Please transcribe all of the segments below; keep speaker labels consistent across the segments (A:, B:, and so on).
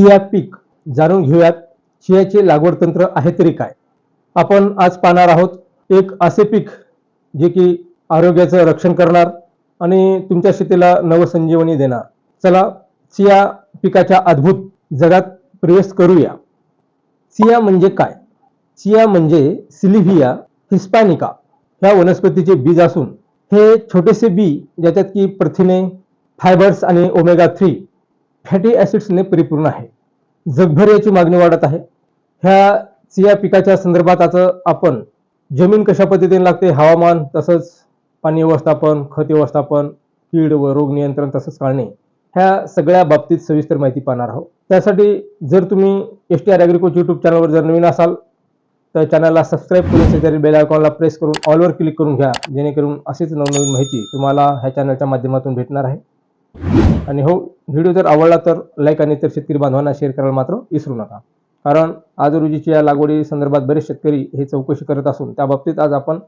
A: Chia पीक जाणून घेऊयात. चियाचे लागवड तंत्र आहे तरी काय? आपण आज पाहणार आहोत एक असे पीक जे की आरोग्याचं रक्षण करणार आणि तुमच्या शेतीला नवसंजीवनी देणार. चला चिया पिकाच्या अद्भुत जगात प्रवेश करूया. चिया म्हणजे काय? चिया म्हणजे सिलिव्हिया हिस्पॅनिका. ह्या वनस्पतीचे बीज असून हे छोटेसे बी ज्याच्यात की प्रथिने फायबर्स आणि ओमेगा थ्री फॅटी ॲसिड्सने परिपूर्ण आहे. जगभर याची मागणी वाढत आहे. ह्या चिया पिकाच्या संदर्भात आता आपण जमीन कशा पद्धतीने लागते हवामान तसंच पाणी व्यवस्थापन खत व्यवस्थापन कीड व रोग नियंत्रण तसंच काढणे ह्या सगळ्या बाबतीत सविस्तर माहिती पाहणार आहोत. त्यासाठी जर तुम्ही एस टी आर ॲग्रिकोच यूट्यूब चॅनलवर जर नवीन असाल तर चॅनलला सबस्क्राईब करून शेजारी बेल आयकॉनला प्रेस करून ऑलवर क्लिक करून घ्या जेणेकरून अशीच नवनवीन माहिती तुम्हाला ह्या चॅनलच्या माध्यमातून भेटणार आहे. आणि हो व्हिडिओ जर आवडला तर लाईक आणि इतर शेतकरी बांधवांना शेअर करायला मात्र विसरू नका. कारण आज रोजीच्या या लागवडी संदर्भात बरेच शेतकरी हे चौकशी करत असून त्या बाबतीत आज आपण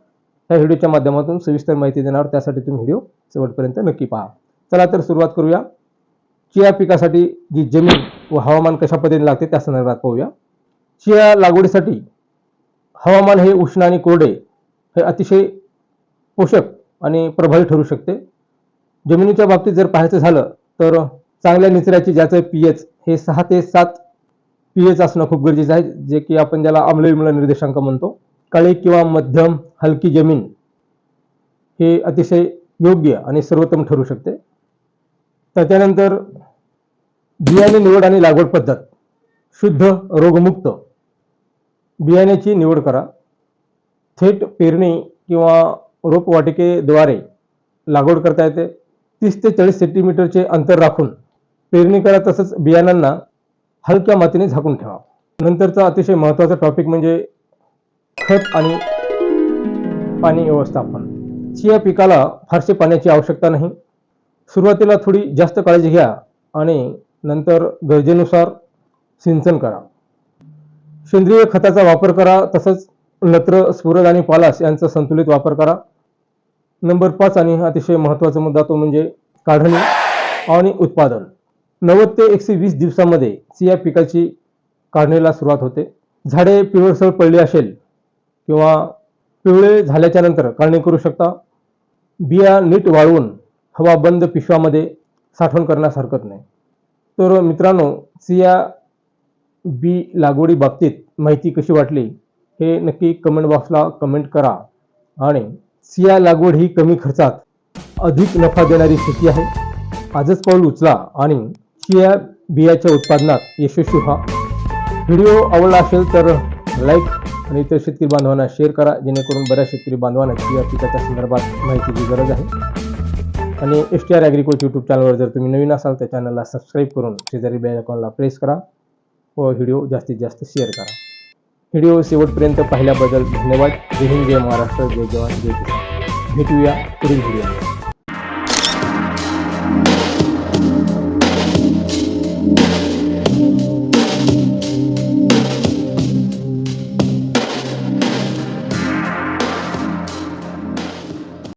A: ह्या व्हिडिओच्या माध्यमातून सविस्तर माहिती देणार त्यासाठी तुम्ही व्हिडिओ शेवटपर्यंत नक्की पहा. चला तर सुरुवात करूया. चिया पिकासाठी जी जमीन व हवामान कशा पद्धतीने लागते त्या संदर्भात पाहूया. चिया लागवडीसाठी हवामान हे उष्ण आणि कोरडे हे अतिशय पोषक आणि प्रभावी ठरू शकते. जमिनीच्या बाबतीत जर पाहायचं झालं तर चांगल्या निचऱ्याची ज्याचं पीएच हे सहा ते सात पीएच असणं खूप गरजेचं आहे जे की आपण ज्याला आम्लविम्ल निर्देशांक म्हणतो. काळी किंवा मध्यम हलकी जमीन हे अतिशय योग्य आणि सर्वोत्तम ठरू शकते. तर त्यानंतर बियाणे निवड आणि लागवड पद्धत. शुद्ध रोगमुक्त बियाण्याची निवड करा. थेट पेरणी किंवा रोपवाटिकेद्वारे लागवड करता येते. तीस ते चाळीस सेंटीमीटरचे अंतर राखून पेरणी करा तसंच बियाणांना हलक्या मातीने झाकून ठेवा. नंतरचा अतिशय महत्त्वाचा टॉपिक म्हणजे खत आणि पाणी व्यवस्थापन. चिया पिकाला फारसे पाण्याची आवश्यकता नाही. सुरुवातीला थोडी जास्त काळजी घ्या आणि नंतर गरजेनुसार सिंचन करा. सेंद्रिय खताचा वापर करा तसंच नत्र स्फुरद आणि पालास यांचा संतुलित वापर करा. नंबर पाच आणि अतिशय महत्त्वाचा मुद्दा तो म्हणजे काढणी आणि उत्पादन. नव्वद ते एकशे वीस दिवसामध्ये चिया पिकाची काढणीला सुरुवात होते. झाडे पिवळसर पडली असेल किंवा पिवळे झाल्याच्यानंतर काढणी करू शकता. बिया नीट वाळवून हवा बंद पिशव्यामध्ये साठवण करण्यास हरकत नाही. तर मित्रांनो चिया बी लागवडी बाबतीत माहिती कशी वाटली हे नक्की कमेंट बॉक्सला कमेंट करा आणि चिया लागवड ही कमी खर्चात अधिक नफा देणारी शेती आहे. आजच पाऊल उचला आणि चिया बियाच्या उत्पादनात यशस्वी व्हा. व्हिडिओ आवडला असेल तर लाईक आणि इतर शेतकरी बांधवांना शेअर करा. जेणेकरून बऱ्याच शेतकरी बांधवांना चिया पिकाच्या संदर्भात माहितीची गरज आहे. आणि एस टी आर ॲग्रिकोच यूट्यूब चॅनलवर जर तुम्ही नवीन असाल तर चॅनलला सबस्क्राईब करून शेजारी बेल अकाउंटला प्रेस करा व व्हिडिओ जास्तीत जास्त शेअर करा. व्हिडिओ शेवटपर्यंत पाहिल्याबद्दल धन्यवाद. जय हिंद जय महाराष्ट्र जय जवान जय किसान. भेटूया पुढील व्हिडिओ